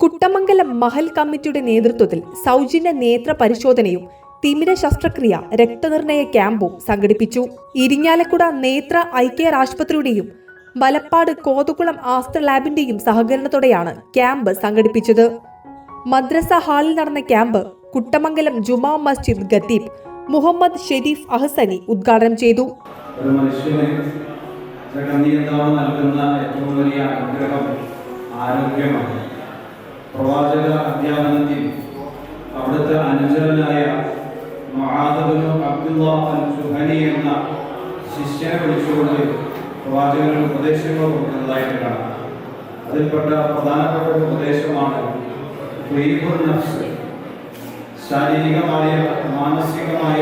കുട്ടമംഗലം മഹൽ കമ്മിറ്റിയുടെ നേതൃത്വത്തിൽ സൗജന്യ നേത്ര പരിശോധനയും തിമിര ശസ്ത്രക്രിയ രക്തനിർണയ ക്യാമ്പും സംഘടിപ്പിച്ചു. ഇരിങ്ങാലക്കുട നേത്ര ഐ ആശുപത്രിയുടെയും മലപ്പാട് കോതുകുളം ആസ്ത്ര ലാബിന്റെയും സഹകരണത്തോടെയാണ് ക്യാമ്പ് സംഘടിപ്പിച്ചത്. മദ്രസ ഹാളിൽ നടന്ന ക്യാമ്പ് കുട്ടമംഗലം ജുമാ മസ്ജിദ് ഖത്തീബ് മുഹമ്മദ് ഷെരീഫ് അഹസനി ഉദ്ഘാടനം ചെയ്തു. ആരോഗ്യമാണ്. പ്രവാചക അധ്യാപനത്തിൽ അവിടുത്തെ അനുചരനായ മഹാദബിനു എന്ന ശിഷ്യനെ വിളിച്ചുകൊണ്ട് പ്രവാചകൻ ഉപദേശങ്ങൾ കൊടുക്കുന്നതായിട്ട് കാണാം അതിൽപ്പെട്ട പ്രധാനപ്പെട്ട ഒരു ഉപദേശമാണ് ശാരീരികമായ മാനസികമായ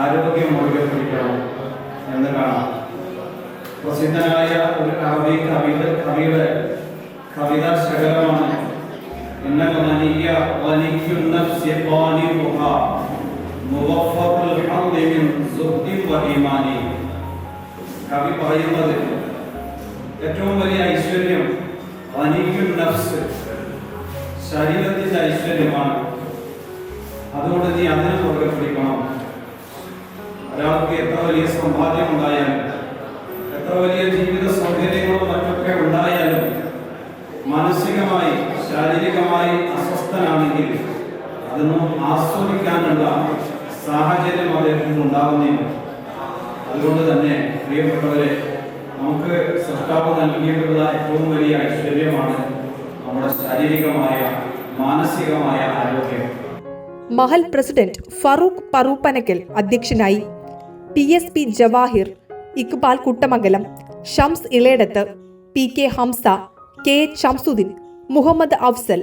ആരോഗ്യം പിടിക്കണം എന്ന് കാണാം. പ്രസിദ്ധനായ ഒരു കവി കവിത കവിയുടെ കവിതാ ശകലമാണ് സിഖാനിറുഹ മുവഫഖുൽ ഹദ്ദി മിൻ സുഹ്ദി വ ഈമാനി കവി പറയുന്നത് ഏറ്റവും വലിയ ഐശ്വര്യം വനിക്കും നഫ്സ് ശരീരത്തിന്റെ ഐശ്വര്യമാണ് അതുകൊണ്ട് നീ അതിനെ മുറുകെ പിടിക്കണം ഒരാൾക്ക് എത്ര വലിയ സമ്പാദ്യം ഉണ്ടായാലും എത്ര വലിയ ജീവിത അതൊന്നും ആസ്വദിക്കാനുള്ള സാഹചര്യം അദ്ദേഹത്തിന് ഉണ്ടാകുന്നില്ല അതുകൊണ്ട് തന്നെ പ്രിയപ്പെട്ടവരെ നമുക്ക് സർക്കാർ നൽകിയിട്ടുള്ള ഏറ്റവും വലിയ ഐശ്വര്യമാണ് നമ്മുടെ ശാരീരികമായ മാനസികമായ ആരോഗ്യം. മഹൽ പ്രസിഡന്റ് ഫറൂഖ് പറൂപ്പനക്കൽ അധ്യക്ഷനായി P S P Jawahir Iqbal Kuttamangalam Shams Elayadath P K Hamsa K Shamsuddin Muhammad Afsal